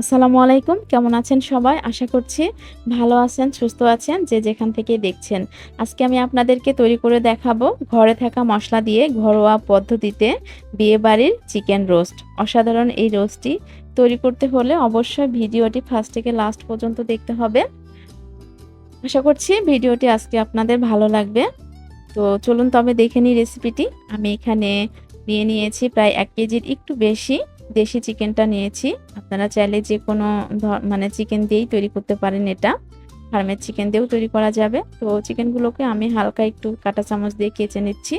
আসসালামু আলাইকুম, কেমন আছেন সবাই? আশা করছি ভালো আছেন, সুস্থ আছেন, যে যেখান থেকে দেখছেন। আজকে আমি আপনাদেরকে তৈরি করে দেখাবো ঘরে থাকা মশলা দিয়ে ঘরোয়া পদ্ধতিতে বিয়েবাড়ির চিকেন রোস্ট। অসাধারণ এই রোস্টটি তৈরি করতে হলে অবশ্যই ভিডিওটি ফার্স্ট থেকে লাস্ট পর্যন্ত দেখতে হবে। আশা করছি ভিডিওটি আজকে আপনাদের ভালো লাগবে। তো চলুন তবে দেখে নিই রেসিপিটি। আমি এখানে নিয়ে নিয়েছি প্রায় এক কেজির একটু বেশি দেশি চিকেনটা নিয়েছি। আপনারা চাইলে যে কোনো মানে চিকেন দিয়েই তৈরি করতে পারেন এটা। ফার্মের চিকেন দিয়েও তৈরি করা যাবে। তো চিকেনগুলোকে আমি হালকা একটু কাটা চামচ দিয়ে কেচে নিচ্ছি।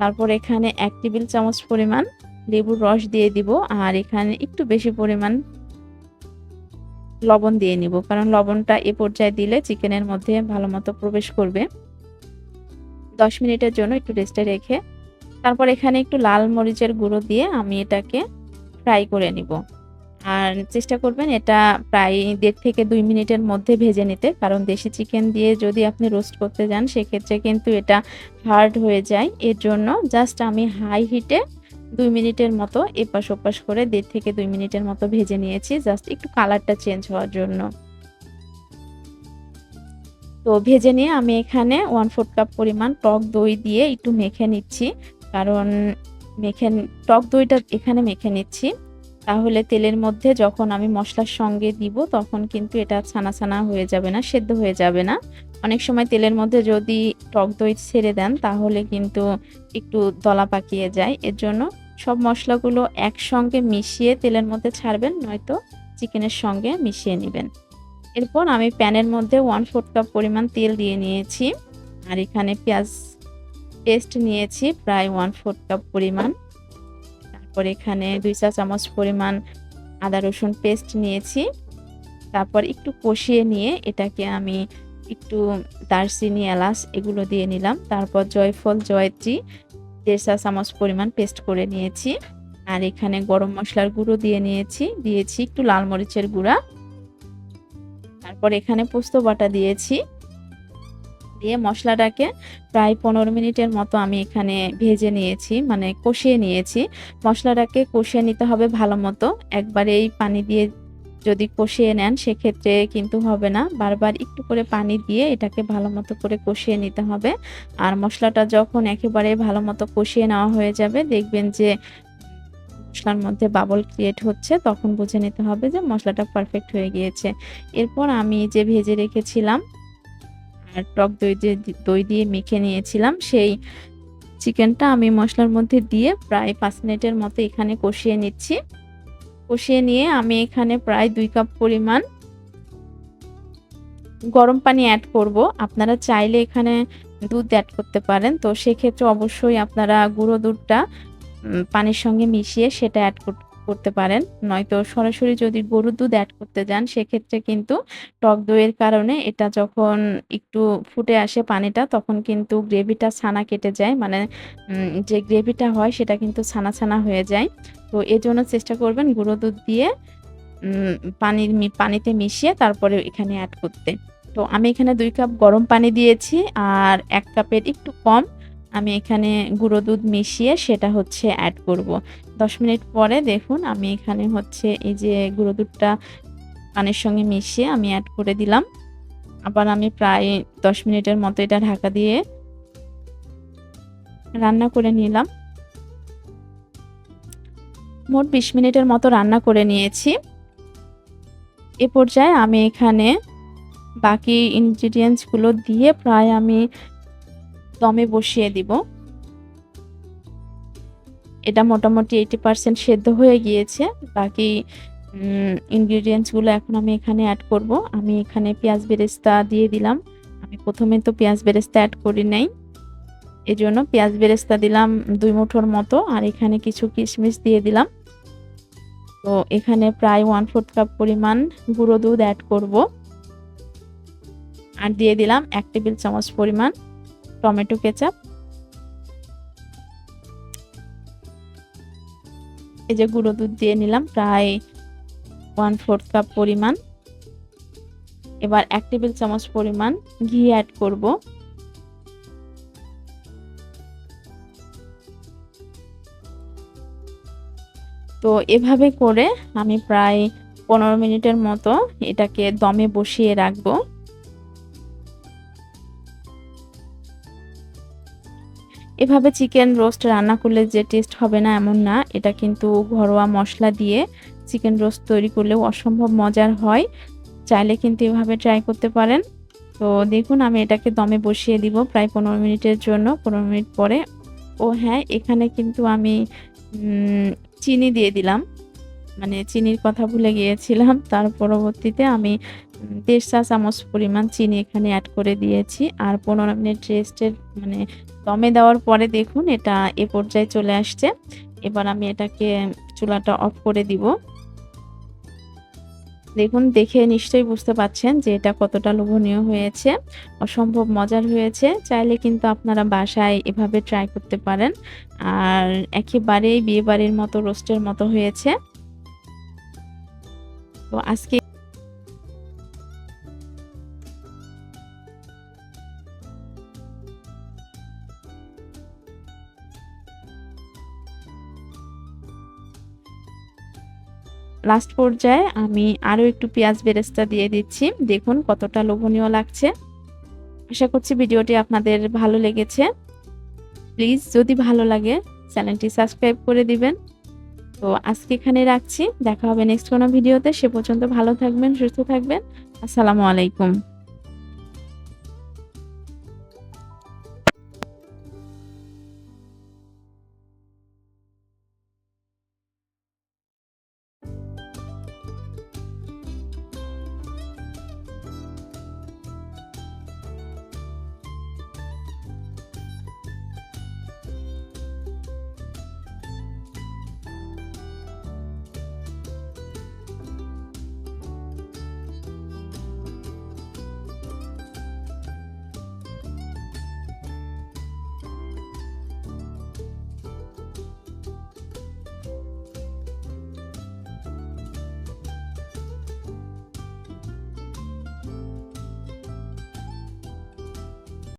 তারপর এখানে এক টেবিল চামচ পরিমাণ লেবুর রস দিয়ে দিব আর এখানে একটু বেশি পরিমাণ লবণ দিয়ে নিব। কারণ লবণটা এ পর্যায়ে দিলে চিকেনের মধ্যে ভালো মতো প্রবেশ করবে। দশ মিনিটের জন্য একটু রেস্টে রেখে, তারপর এখানে একটু লাল মরিচের গুঁড়ো দিয়ে আমি এটাকে ফ্রাই করে নিব। আর চেষ্টা করবেন এটা প্রায় দেড় থেকে দুই মিনিটের মধ্যে ভেজে নিতে। কারণ দেশি চিকেন দিয়ে যদি আপনি রোস্ট করতে যান, সেক্ষেত্রে কিন্তু এটা হার্ড হয়ে যায়। এর জন্য জাস্ট আমি হাই হিটে দুই মিনিটের মতো এপাশ ওপাশ করে দেড় থেকে দুই মিনিটের মতো ভেজে নিয়েছি। জাস্ট একটু কালারটা চেঞ্জ হওয়ার জন্য। তো ভেজে নিয়ে আমি এখানে ওয়ান ফোর্থ কাপ পরিমাণ টক দই দিয়ে একটু মেখে নিচ্ছি। কারণ মেখে টক দইটা এখানে মেখে নিচ্ছি। তাহলে তেলের মধ্যে যখন আমি মশলার সঙ্গে দিব, তখন কিন্তু এটা ছানা ছানা হয়ে যাবে না, সেদ্ধ হয়ে যাবে না। অনেক সময় তেলের মধ্যে যদি টক দই ছেড়ে দেন, তাহলে কিন্তু একটু দলা পাকিয়ে যায়। এর জন্য সব মশলাগুলো একসঙ্গে মিশিয়ে তেলের মধ্যে ছাড়বেন, নয়তো চিকেনের সঙ্গে মিশিয়ে নেবেন। এরপর আমি প্যানের মধ্যে ওয়ান ফোর্থ কাপ পরিমাণ তেল দিয়ে নিয়েছি। আর এখানে পেঁয়াজ পেস্ট নিয়েছি, প্রায় ওয়ান ফোর্থ কাপ পরিমাণ। তারপর এখানে দুই চা চামচ পরিমাণ আদা রসুন পেস্ট নিয়েছি। তারপর একটু কষিয়ে নিয়ে এটাকে আমি একটু দারচিনি, এলাচ এগুলো দিয়ে নিলাম। তারপর জয়ফল, জয়ত্রী দেড় চা চামচ পরিমাণ পেস্ট করে নিয়েছি। আর এখানে গরম মশলার গুঁড়ো দিয়ে নিয়েছি, দিয়েছি একটু লাল মরিচের গুঁড়া। তারপর এখানে পোস্ত বাটা দিয়েছি। দিয়ে মশলাটাকে প্রায় পনেরো মিনিটের মতো আমি এখানে ভেজে নিয়েছি মানে কষিয়ে নিয়েছি। মশলাটাকে কষিয়ে নিতে হবে ভালো মতো। একবারে এই পানি দিয়ে যদি কষিয়ে নেন, সেক্ষেত্রে কিন্তু হবে না। বারবার একটু করে পানি দিয়ে এটাকে ভালো মতো করে কষিয়ে নিতে হবে। আর মশলাটা যখন একেবারে ভালো মতো কষিয়ে নেওয়া হয়ে যাবে, দেখবেন যে মশলার মধ্যে বাবল ক্রিয়েট হচ্ছে, তখন বুঝে নিতে হবে যে মশলাটা পারফেক্ট হয়ে গিয়েছে। এরপর আমি যে ভেজে রেখেছিলাম আর টক দই যে দই দিয়ে মেখে নিয়েছিলাম। সেই চিকেনটা আমি মশলার মধ্যে দিয়ে প্রায় পাঁচ মিনিটের মতো এখানে কষিয়ে নিচ্ছি। কষিয়ে নিয়ে আমি এখানে প্রায় দুই কাপ পরিমাণ গরম পানি অ্যাড করব। আপনারা চাইলে এখানে দুধ অ্যাড করতে পারেন। তো সেক্ষেত্রে অবশ্যই আপনারা গুঁড়ো দুধটা পানির সঙ্গে মিশিয়ে সেটা অ্যাড করতে পারেন। নয়তো সরাসরি যদি গরুর দুধ অ্যাড করতে যান, সেক্ষেত্রে কিন্তু টক দইয়ের কারণে এটা যখন একটু ফুটে আসে পানিটা, তখন কিন্তু গ্রেভিটা ছানা কেটে যায়। মানে যে গ্রেভিটা হয় সেটা কিন্তু ছানা ছানা হয়ে যায়। তো এজন্য চেষ্টা করবেন গুঁড়ো দুধ দিয়ে পানির পানিতে মিশিয়ে তারপরে এখানে অ্যাড করতে। তো আমি এখানে দুই কাপ গরম পানি দিয়েছি, আর এক কাপের একটু কম আমি এখানে গুঁড়ো দুধ মিশিয়ে সেটা হচ্ছে অ্যাড করব। দশ মিনিট পরে দেখুন আমি এখানে হচ্ছে এই যে গুঁড়ো দুধটা পানির সঙ্গে মিশিয়ে আমি অ্যাড করে দিলাম। আবার আমি প্রায় দশ মিনিটের মতো এটা ঢাকা দিয়ে রান্না করে নিলাম। মোট বিশ মিনিটের মতো রান্না করে নিয়েছি। এ পর্যায়ে আমি এখানে বাকি ইনগ্রিডিয়েন্টসগুলো দিয়ে প্রায় আমি দমে বসিয়ে দিব। এটা মোটামুটি এইটি পার্সেন্ট সেদ্ধ হয়ে গিয়েছে। বাকি ইনগ্রিডিয়েন্টসগুলো এখন আমি এখানে অ্যাড করব। আমি এখানে পেঁয়াজ বেরেস্তা দিয়ে দিলাম। আমি প্রথমে তো পেঁয়াজ বেরেস্তা অ্যাড করি নাই। এজন্য পেঁয়াজ বেরেস্তা দিলাম দুই মুঠোর মতো আর এখানে কিছু কিশমিশ দিয়ে দিলাম। তো এখানে প্রায় ওয়ান ফোর্থ কাপ পরিমাণ গুঁড়ো দুধ অ্যাড করব। আর দিয়ে দিলাম এক টেবিল চামচ পরিমাণ টমেটো কেচাপ। এই যে গুঁড়ো দুধ দিয়ে নিলাম, প্রায় ওয়ান ফোর্থ কাপ পরিমাণ। এবার এক টেবিল চামচ পরিমাণ ঘি অ্যাড করব। তো এভাবে করে আমি প্রায় পনেরো মিনিটের মতো এটাকে দমে বসিয়ে রাখব। এভাবে চিকেন রোস্ট রান্না করলে যে টেস্ট হবে না এমন না, এটা কিন্তু ঘরোয়া মশলা দিয়ে চিকেন রোস্ট তৈরি করলেও অসম্ভব মজার হয়। চাইলে কিন্তু এভাবে ট্রাই করতে পারেন। তো দেখুন, আমি এটাকে দমে বসিয়ে দিব প্রায় পনেরো মিনিটের জন্য। পনেরো মিনিট পরে, ও হ্যাঁ এখানে কিন্তু আমি চিনি দিয়ে দিলাম। মানে চিনির কথা ভুলে গিয়েছিলাম। তার পরবর্তীতে আমি দেড় চা চামচ পরিমাণ চিনি এখানে অ্যাড করে দিয়েছি। আর পনেরো মিনিট রেস্টের মানে দমে দেওয়ার পরে দেখুন এটা এ পর্যায়ে চলে আসছে। এবার আমি এটাকে চুলাটা অফ করে দিব। দেখুন, দেখে নিশ্চয়ই বুঝতে পাচ্ছেন যে এটা কতটা লোভনীয় হয়েছে। অসম্ভব মজার হয়েছে। চাইলে কিন্তু আপনারা বাসায় এভাবে ট্রাই করতে পারেন। আর একেবারেই বিয়ে বাড়ির মতো রোস্টের মতো হয়েছে। তো আজকে লাস্ট পর্যায়ে আমি আরও একটু পেঁয়াজ বেরেস্তা দিয়ে দিচ্ছি। দেখুন কতটা লোভনীয় লাগছে। আশা করছি ভিডিওটি আপনাদের ভালো লেগেছে। প্লিজ যদি ভালো লাগে চ্যানেলটি সাবস্ক্রাইব করে দিবেন। তো আজকে এখানে রাখছি। দেখা হবে নেক্সট কোনো ভিডিওতে। সে পর্যন্ত ভালো থাকবেন, সুস্থ থাকবেন। আসসালামু আলাইকুম।